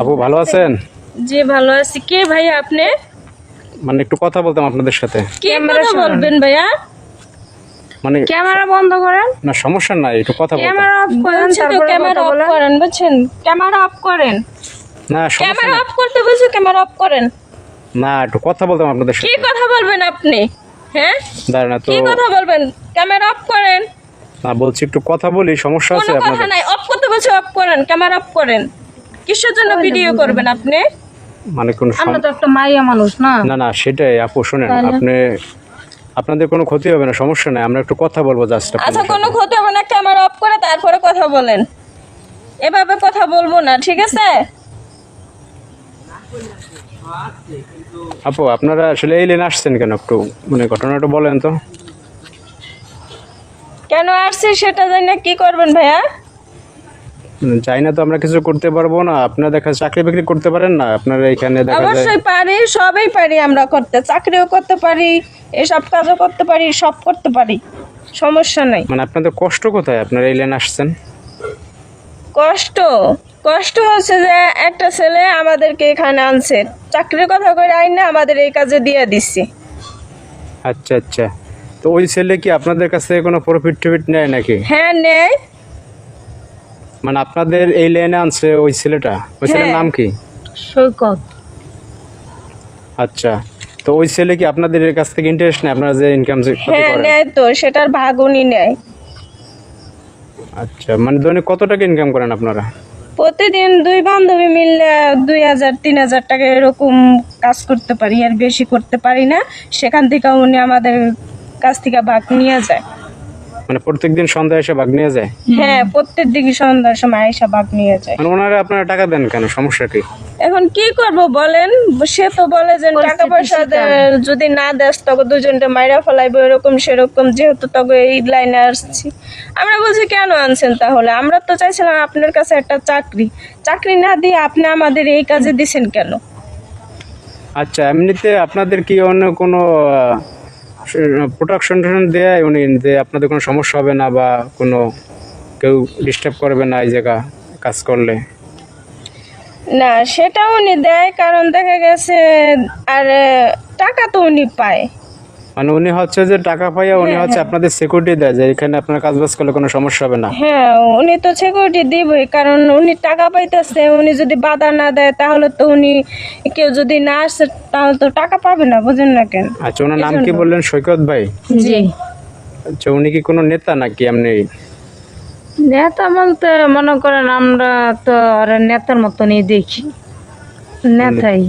আপু ভালো আছেন? জি ভালো আছি। কে ভাই আপনি? মানে একটু কথা বলতাম আপনাদের সাথে। কে কথা বলবেন ভাইয়া? মানে ক্যামেরা বন্ধ করেন। না সমস্যা নাই একটু কথা বলতাম। ক্যামেরা অফ করেন তারপরে ক্যামেরা অফ করেন বুঝছেন? ক্যামেরা অফ করেন। না ক্যামেরা অফ করতে বলছি ক্যামেরা অফ করেন। না একটু কথা বলতাম আপনাদের সাথে। কি কথা বলবেন আপনি? হ্যাঁ? দাঁড়ান তো কি কথা বলবেন? ক্যামেরা অফ করেন। না বলছি একটু কথা বলি সমস্যা আছে কোনো কথা আপনাদের। নাই অফ করতে বলছি অফ করেন ক্যামেরা অফ করেন। কিসের জন্য ভিডিও করবেন আপনি? মানে কোন আমরা তো একটা মাইয়া মানুষ না। না না সেটাই আপু শোনেন আপনি আপনাদের কোনো ক্ষতি হবে না সমস্যা নাই আমরা একটু কথা বলব জাস্ট আচ্ছা কোনো ক্ষতি হবে না ক্যামেরা অফ করে তারপরে কথা বলেন। এভাবে কথা বলব না ঠিক আছে? আপু আপনারা আসলে এই লেনে আসছেন কেন একটু? মানে ঘটনাটা বলেন তো। কেন আসছি সেটা জানি না কি করবেন ভাইয়া? যাই না তো আমরা কিছু করতে পারব না। আপনারা দেখা চাকরি বাকরি করতে পারেন না। আপনারা এখানে দেখা যায় অবশ্যই পারি সবই পারি আমরা করতে। চাকরিও করতে পারি এসব কাজও করতে পারি সব করতে পারি। সমস্যা নাই। মানে আপনাদের কষ্ট কোথায়? আপনারা এই লেনে আসছেন? কষ্ট? কষ্ট হচ্ছে যে একটা ছেলে আমাদেরকে এখানে আনছে। চাকরির কথা করে আইনে আমাদের এই কাজে দিয়ে দিচ্ছে আচ্ছা আচ্ছা। তো ওই ছেলে কি আপনাদের কাছ থেকে কোনো প্রফিট টফিট নেয় নাকি? হ্যাঁ নেয়। মানে আপনাদের এই লেনে আনছে ওই ছেলেটা? ওই ছেলের হ্যাঁ। নাম কি? সৈকত। আচ্ছা। তো ওই ছেলে কি আপনাদের এর কাছ থেকে ইন্টারেস্ট নেয়? আপনারা যে ইনকাম হ্যাঁ করেন? নেয় তো সেটার ভাগ উনি নেয়। আচ্ছা মানে দৈনিক কত টাকা ইনকাম করেন আপনারা? প্রতিদিন দুই বান্ধবী মিললে দুই হাজার তিন হাজার টাকা এরকম কাজ করতে পারি আর বেশি করতে পারি না। সেখান থেকে উনি আমাদের কাছ থেকে ভাগ নিয়ে যায়। মানে প্রত্যেকদিন সন্ধ্যায় এসে ভাগ নিয়ে যায়? হ্যাঁ প্রত্যেক দিকে সন্ধ্যার সময় আয়সা ভাগ নিয়ে যায়। মানে ওনারা আপনারা টাকা দেন কেন? সমস্যা কি? এখন কি করব বলেন? সে তো বলে যে টাকা পয়সা যদি না দেস তবে দুজনটা মাইরা ফেলাইবো এরকম সেরকম যেহেতু তবে এই লাইনে আসছি। আমরা বলছি কেন আনছেন তাহলে? আমরা তো চাইছিলাম আপনার কাছে একটা চাকরি। চাকরি না দিয়ে আপনি আমাদের এই কাজে দিছেন কেন? আচ্ছা এমনিতে আপনাদের কি অন্য কোনো প্রোটেকশন দেয়, উনি যে আপনাদের কোনো সমস্যা হবে না বা কোনো কেউ ডিস্টার্ব করবে না এই জায়গা কাজ করলে? না সেটা উনি দেয়, কারণ দেখা গেছে, আর টাকা তো উনি পায়। মানে উনি হচ্ছে যে টাকা পাইয়া উনি হচ্ছে আপনাদের সিকিউরিটি দেয় যে এখানে আপনার কাজ বাজ করলে কোনো সমস্যা হবে না। হ্যাঁ উনি তো সিকিউরিটি দিবই কারণ উনি টাকা পাইতেছে উনি যদি বাধা না দেয় তাহলে তো উনি কেউ যদি না আসে তাহলে তো টাকা পাবে না বুঝেন না কেন? আচ্ছা ওনার নাম কি বললেন সৈকত ভাই? জি। আচ্ছা উনি কি কোনো নেতা নাকি এমনি? নেতা বলতে মনে করেন আমরা তো আর নেতার মতনই দেখি। নেতাই।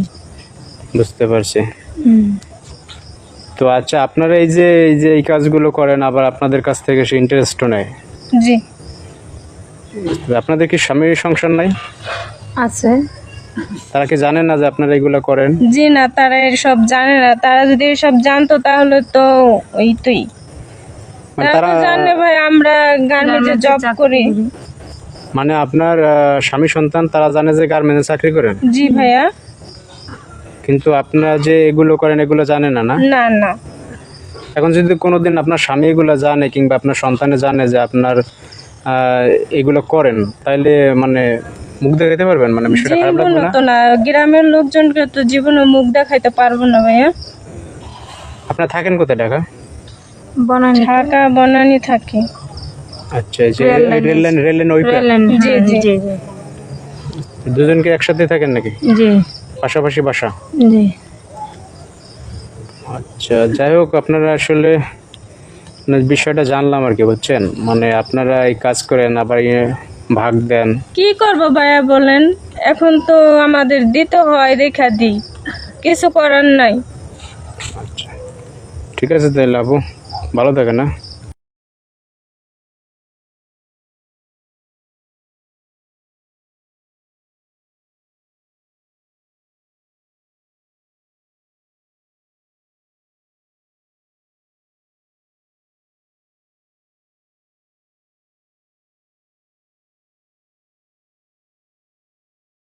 বুঝতে পারছি। হুম। তো আচ্ছা আপনারা এই যে এই যে এই কাজগুলো করেন আবার আপনাদের কাছ থেকে সে ইন্টারেস্টও নেয়। জি। আপনাদের কি স্বামীর সংসার নাই? আছে। তারা কি জানেন না যে আপনারা এগুলো করেন? জি না তারা এসব জানে না। তারা যদি এসব জানতো তাহলে তো ওই তুই। মানে তারা জানে ভাই আমরা গার্মেন্টে জব করি। মানে আপনার স্বামী সন্তান তারা জানে যে গার্মেন্টে চাকরি করেন? জি ভাইয়া। কিন্তু আপনারা যে এগুলো করেন এগুলো জানে না না? না না। এখন যদি কোনোদিন আপনার স্বামী এগুলো জানে কিংবা আপনার সন্তানে জানে যে আপনার এগুলো করেন তাইলে মানে মুখ দেখাতে পারবেন? মানে বিষয়টা খারাপ লাগবে না? তো না গ্রামের লোকজনকে তো জীবনে মুখ দেখাইতে পারব না ভাইয়া। আপনারা থাকেন কোথায় ঢাকা? বনানি। ঢাকা বনানি থাকি। আচ্ছা এই যে রেল লাইন রেল লাইন ওই জি। জি জি। দুজনকে একসাথে থাকেন নাকি? জি। পাশাপাশি বাসা? জি। আচ্ছা যাই হোক আপনারা আসলে বিষয়টা জানলাম আর কি বুঝছেন? মানে আপনারা এই কাজ করেন আবার ভাগ দেন। কি করব ভাইয়া বলেন? এখন তো আমাদের দিতে হয় রেখা দিই। কিছু করার নাই। আচ্ছা। ঠিক আছে তাহলে আপু ভালো থাকে না